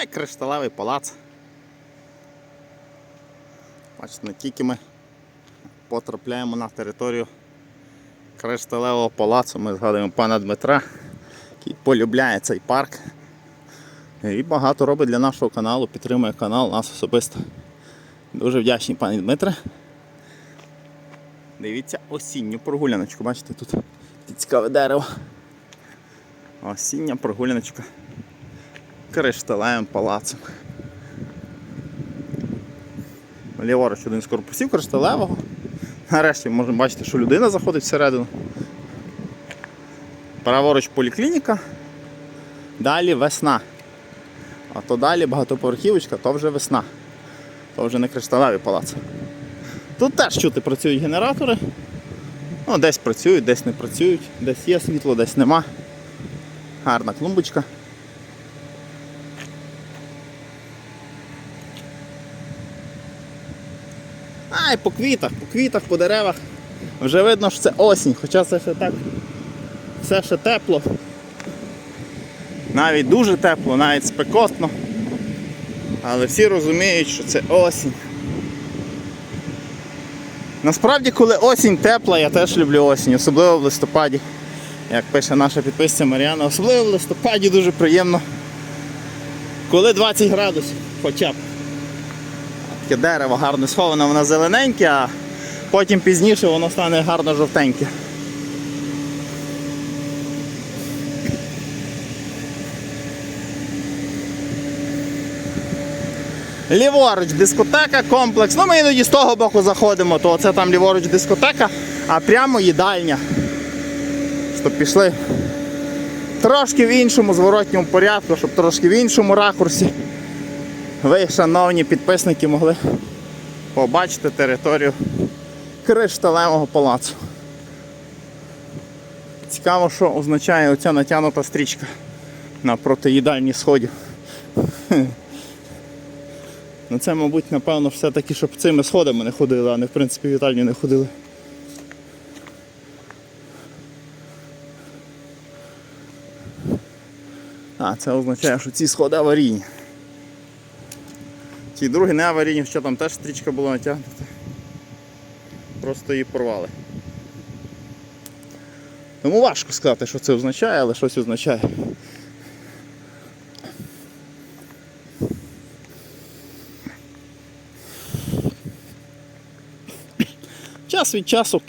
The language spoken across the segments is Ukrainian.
Ай, кришталевий палац. Бачите, не тільки ми потрапляємо на територію кришталевого палацу, ми згадуємо пана Дмитра, який полюбляє цей парк. І багато робить для нашого каналу, підтримує канал, нас особисто. Дуже вдячні пані Дмитре. Дивіться осінню прогуляночку, бачите, тут цікаве дерево. Осіння прогуляночка кришталевим палацем. Ліворуч один з корпусів кришталевого. Нарешті можемо бачити, що людина заходить всередину. Праворуч поліклініка. Далі весна. А то далі багатоповерхівочка, то вже весна. То вже не кришталевий палац. Тут теж чути працюють генератори. Ну, десь працюють, десь не працюють, десь є світло, десь нема. Гарна клумбочка. По квітах, по квітах, по деревах. Вже видно, що це осінь, хоча це ще так все ще тепло. Навіть дуже тепло, навіть спекотно. Але всі розуміють, що це осінь. Насправді, коли осінь тепла, я теж люблю осінь, особливо в листопаді. Як пише наша підписця Мар'яна, особливо в листопаді дуже приємно. Коли 20 градусів хоча б. Таке дерево гарно сховане, воно зелененьке, а потім пізніше воно стане гарно жовтеньке. Ліворуч дискотека, комплекс. Ну ми іноді з того боку заходимо, то це там ліворуч дискотека, а прямо їдальня. Щоб пішли трошки в іншому зворотньому порядку, щоб трошки в іншому ракурсі ви, шановні підписники, могли побачити територію кришталевого палацу. Цікаво, що означає оця натягнута стрічка напроти їдальні сходів. Ну це, мабуть, напевно, все-таки, щоб цими сходами не ходили, а не в принципі в їдальню не ходили. А, це означає, що ці сходи аварійні. Ті другі не аварійні, що там теж стрічка була натягнута. Просто її порвали. Тому важко сказати, що це означає, але щось означає. Час від часу,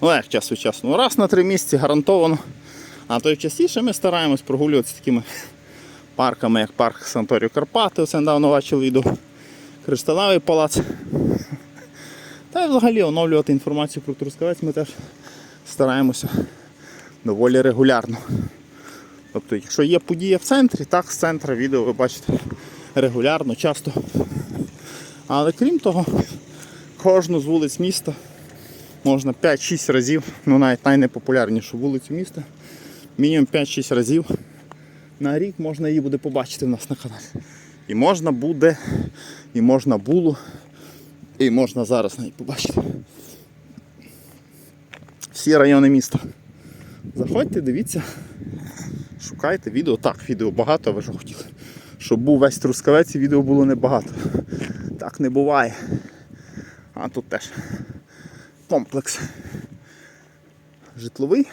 ну як час від часу, ну раз на три місяці гарантовано. А то й частіше ми стараємось прогулюватися такими парками, як парк Санторіо Карпати, оце недавно бачили відео. Кришталевий палац. Та й взагалі оновлювати інформацію про Трускавець ми теж стараємося доволі регулярно. Тобто, якщо є подія в центрі, так з центру відео ви бачите регулярно, часто. Але крім того, кожну з вулиць міста можна 5-6 разів, ну навіть найнепопулярнішу вулицю міста, мінімум 5-6 разів на рік можна її буде побачити в нас на каналі. І можна буде, і можна було, і можна зараз навіть побачити. Всі райони міста. Заходьте, дивіться, шукайте відео. Так, відео багато, ви ж хотіли. Щоб був весь трускавець, і відео було небагато. Так не буває. А тут теж комплекс житловий.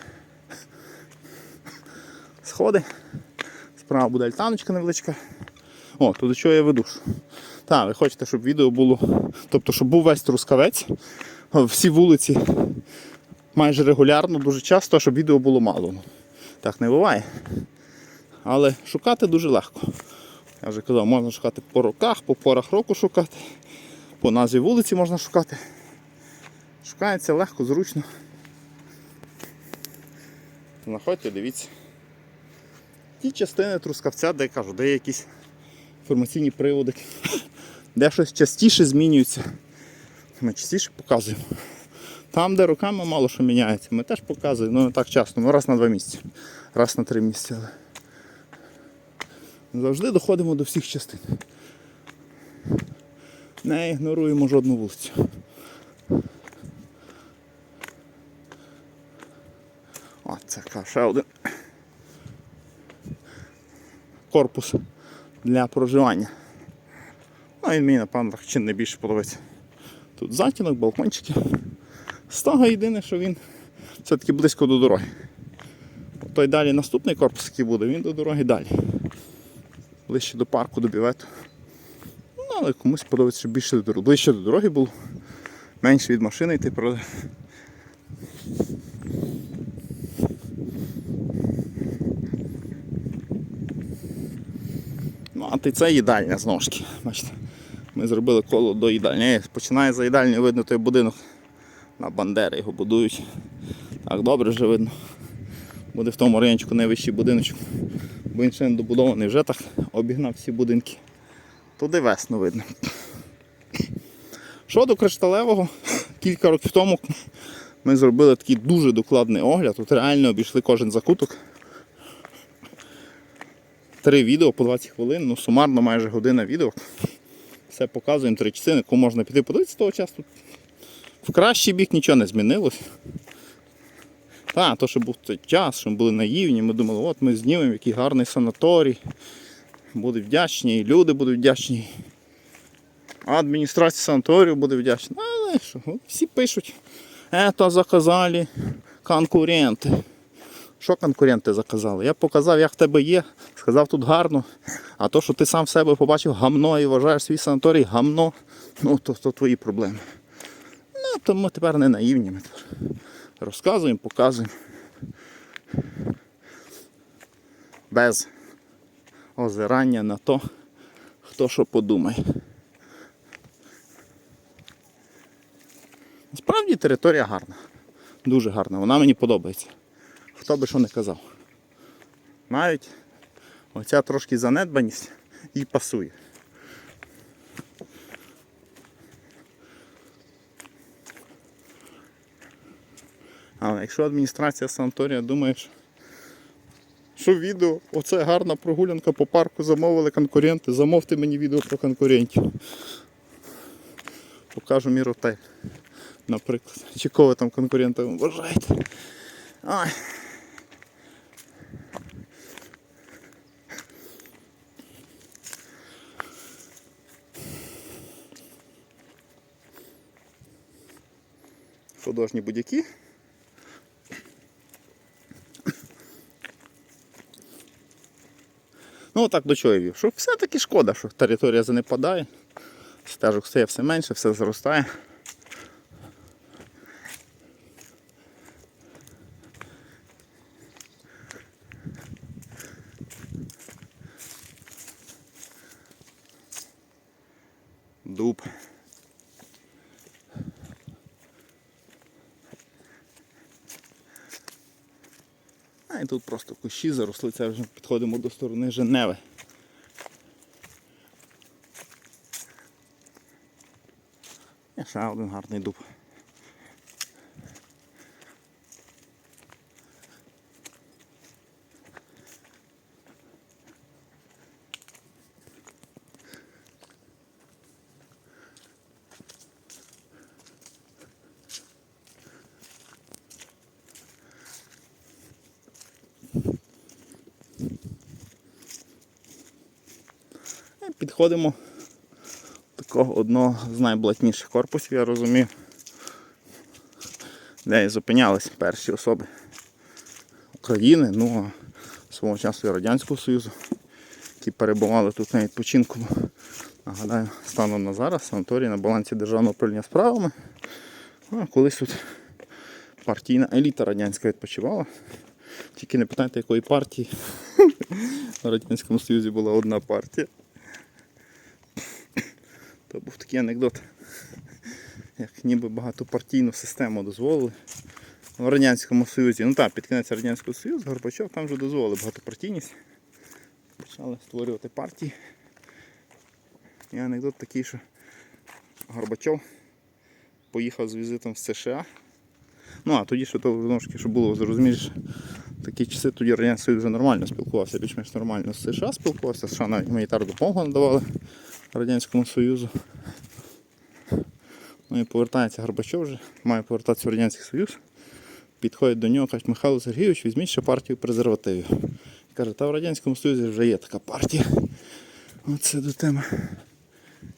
Сходи. Справа буде альтаночка невеличка. О, то до чого я веду. Так, ви хочете, щоб відео було. Тобто, щоб був весь трускавець, всі вулиці майже регулярно, дуже часто, щоб відео було мало. Так не буває. Але шукати дуже легко. Я вже казав, можна шукати по роках, по порах року шукати, по назві вулиці можна шукати. Шукається легко, зручно. Знаходьте, дивіться. Ті частини трускавця, де я кажу, де є якісь інформаційні приводи, де щось частіше змінюється. Ми частіше показуємо. Там, де роками мало що міняється, ми теж показуємо, ну не так часто, ну раз на два місяці, раз на три місяці. Завжди доходимо до всіх частин. Не ігноруємо жодну вулицю. О, це ще один корпус для проживання. Ну, він мені, напевно, чи не більше подобається. Тут затінок, балкончики. Того єдине, що він все-таки близько до дороги. Той далі наступний корпус, який буде, він до дороги далі. Ближче до парку, до бівету. Ну, але комусь подобається, щоб більше до дороги. Ближче до дороги було. Менше від машини йти, ти це їдальня знову ж таки. Бачите, ми зробили коло до їдальні. Е, Починає за їдальні видно той будинок. На Бандери його будують. Так добре вже видно. Буде в тому райончику найвищий будиночок. Бо він ще не добудований, вже так обігнав всі будинки. Туди весно видно. Щодо кришталевого, кілька років тому ми зробили такий дуже докладний огляд. Тут реально обійшли кожен закуток. Три відео по 20 хвилин, ну сумарно майже година відео. Все показуємо три частини, кому можна піти подивитися того часу. В кращий бік нічого не змінилось. Та, то, що був той час, що ми були наївні, ми думали, от ми знімемо який гарний санаторій. Будуть вдячні, і люди будуть вдячні. Адміністрація санаторію буде вдячна. Але що, всі пишуть, ето заказали конкуренти. Що конкуренти заказали? Я показав, як в тебе є, сказав тут гарно. А то, що ти сам в себе побачив гамно і вважаєш свій санаторій гамно, ну то, то твої проблеми. Ну, то ми тепер не наївні. Ми розказуємо, показуємо. Без озирання на то, хто що подумає. Справді територія гарна. Дуже гарна. Вона мені подобається. Хто би що не казав. Навіть оця трошки занедбаність їй пасує. Але якщо адміністрація санаторія думає, що- відео, оце гарна прогулянка по парку, замовили конкуренти, замовте мені відео про конкурентів. Покажу міротель, наприклад. Чи кого там конкурентами вважаєте? Ай. Художні будь-які. Ну так до чого я вів? Що все-таки шкода, що територія занепадає. Стежок стає все менше, все зростає. Дуб. А і тут просто кущі заросли, це вже підходимо до сторони Женеви. І ще один гарний дуб. Підходимо такого одного з найблатніших корпусів, я розумію, де і зупинялись перші особи України, ну а свого часу і Радянського Союзу, які перебували тут на відпочинку. Нагадаю, станом на зараз санаторій на балансі державного управління справами. А колись тут партійна еліта радянська відпочивала. Тільки не питайте, якої партії. В Радянському Союзі була одна партія. То був такий анекдот, як ніби багатопартійну систему дозволили в Радянському Союзі. Ну так, під кінець Радянського Союзу Горбачов там вже дозволили багатопартійність. Почали створювати партії. І анекдот такий, що Горбачов поїхав з візитом в США. Ну а тоді, що то що було зрозуміліше, такі часи тоді Радянський Союз вже нормально спілкувався, більш-менш нормально з США спілкувався, США навіть гуманітарну допомогу надавали Радянському Союзу. Ну і повертається Горбачов вже, має повертатися в Радянський Союз. Підходять до нього, кажуть, Михайло Сергійович, візьміть ще партію презервативів. Каже, та в Радянському Союзі вже є така партія. Оце до теми,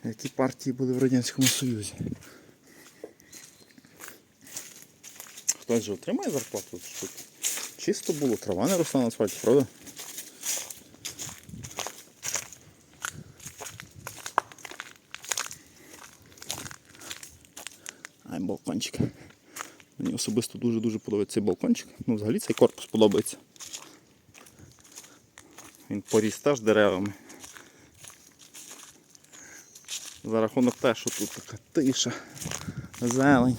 які партії були в Радянському Союзі. Хтось же отримає зарплату, чисто було, трава не росла на асфальті, правда? Ай, балкончик. Мені особисто дуже-дуже подобається цей балкончик. Ну, взагалі цей корпус подобається. Він поріс теж деревами. За рахунок те, що тут така тиша, зелень.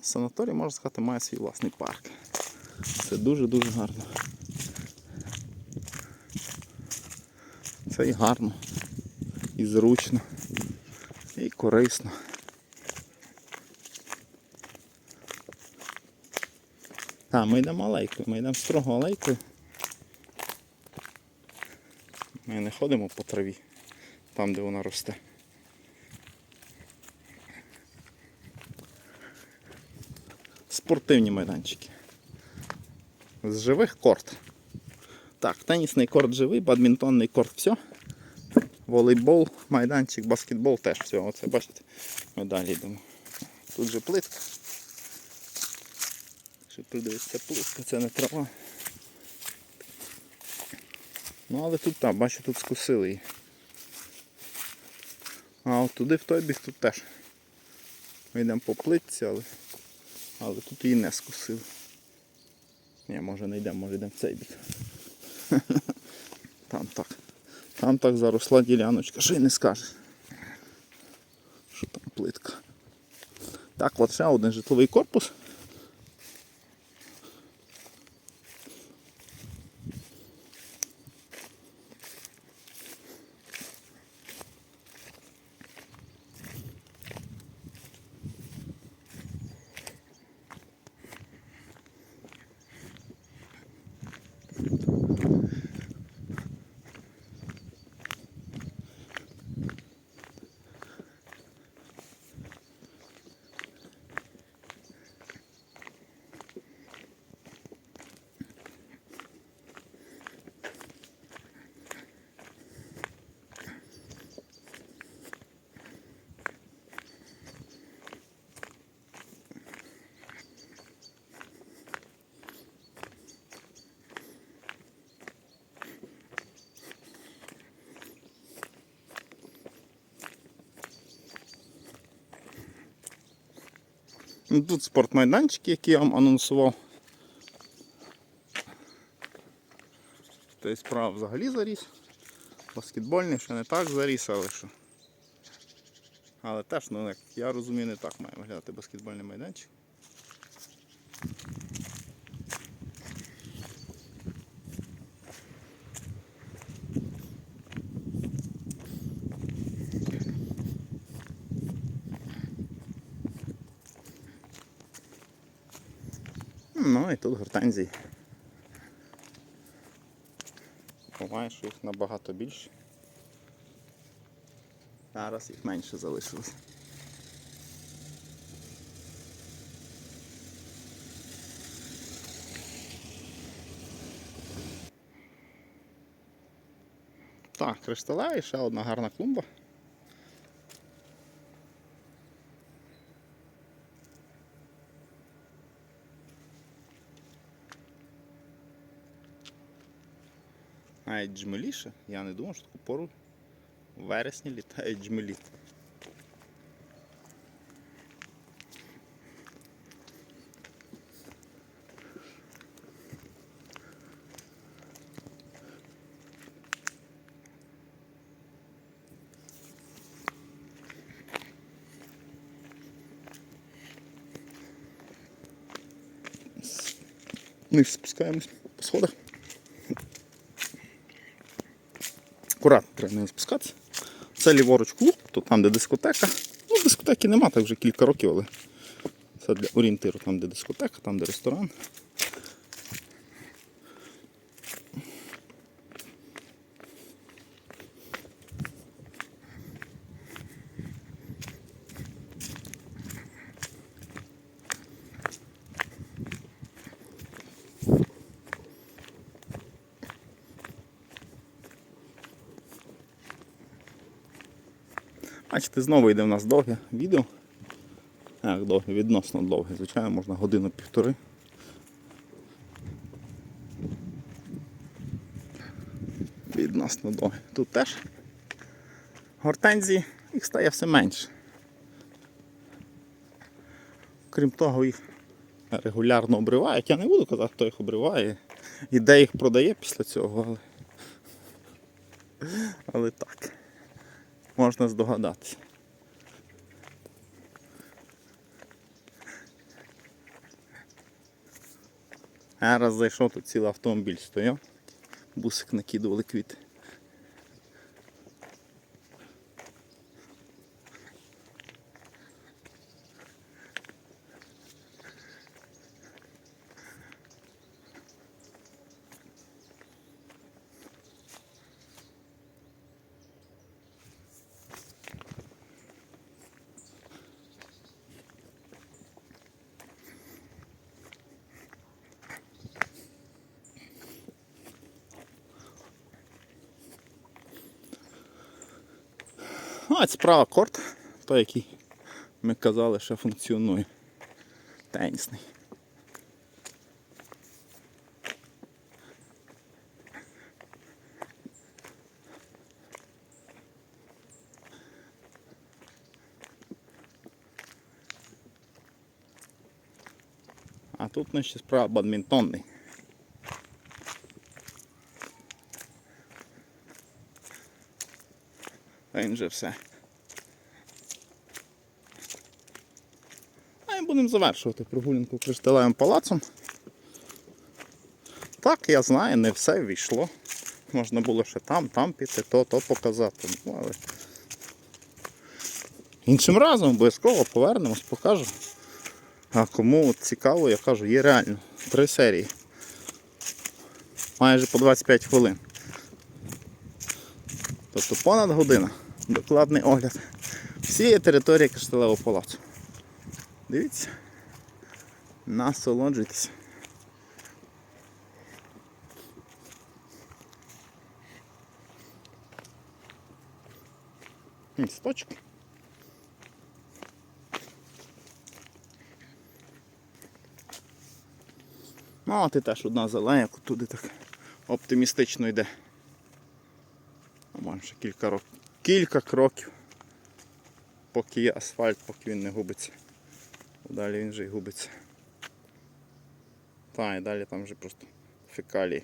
Санаторій, можна сказати, має свій власний парк. Це дуже-дуже гарно. Це і гарно, і зручно, і корисно. Так, ми йдемо алейкою, ми йдемо строго алейкою. Ми не ходимо по траві, там де вона росте. Спортивні майданчики. З живих корт. Так, тенісний корт живий, бадмінтонний корт все. Волейбол, майданчик, баскетбол теж все. Оце бачите, ми далі йдемо. Тут же плитка. Що придивиться плитка, це не трава. Ну але тут так, бачу, тут скусили її. А от туди в той бік тут теж. Ми йдемо по плитці, але, але тут її не скусили. Ні, може не йдемо, може йдемо в цей бік. Там так. Заросла діляночка, що й не скажеш. Що там плитка. Так, от ще один житловий корпус. Тут спортмайданчики, які я вам анонсував. Той справа взагалі заріс. Баскетбольний ще не так заріс, але що. Але теж, ну як я розумію, не так має виглядати баскетбольний майданчик. Ну і тут гортензії. Буває, що їх набагато більше. Зараз їх менше залишилось. Так, кришталевий, ще одна гарна клумба. Навіть джмеліше, я не думав, що таку пору в вересні літають джмелі. Ми спускаємось по сходах. Акуратно треба не спускатися. Це ліворуч клуб, то там, де дискотека. Ну, дискотеки нема, так вже кілька років, але це для орієнтиру, там, де дискотека, там, де ресторан. Бачите, знову йде в нас довге відео. Як довге, відносно довге, звичайно, можна годину-півтори. Відносно довге. Тут теж гортензії, їх стає все менше. Крім того, їх регулярно обривають. Я не буду казати, хто їх обриває і де їх продає після цього, але, але так. Можна здогадатися. Я раз зайшов, тут цілий автомобіль стояв. Бусик накидували квіти. А справа корт, той, який ми казали, що функціонує. Тенісний. А тут нижче справа бадмінтонний. Та Він все. А і будемо завершувати прогулянку кришталевим палацом. Так, я знаю, не все війшло. Можна було ще там, там піти, то, то показати. Ну, але... Іншим разом обов'язково повернемось, покажу. А кому цікаво, я кажу, є реально. Три серії. Майже по 25 хвилин. Тобто понад година. Докладний огляд всієї території Кришталевого палацу. Дивіться. Насолоджуйтесь. Місточок. Ну, а ти теж одна зелена, як туди так оптимістично йде. Може ще кілька років. Кілька кроків. Поки є асфальт, поки він не губиться. Далі він вже й губиться. Та і далі там вже просто фекалії.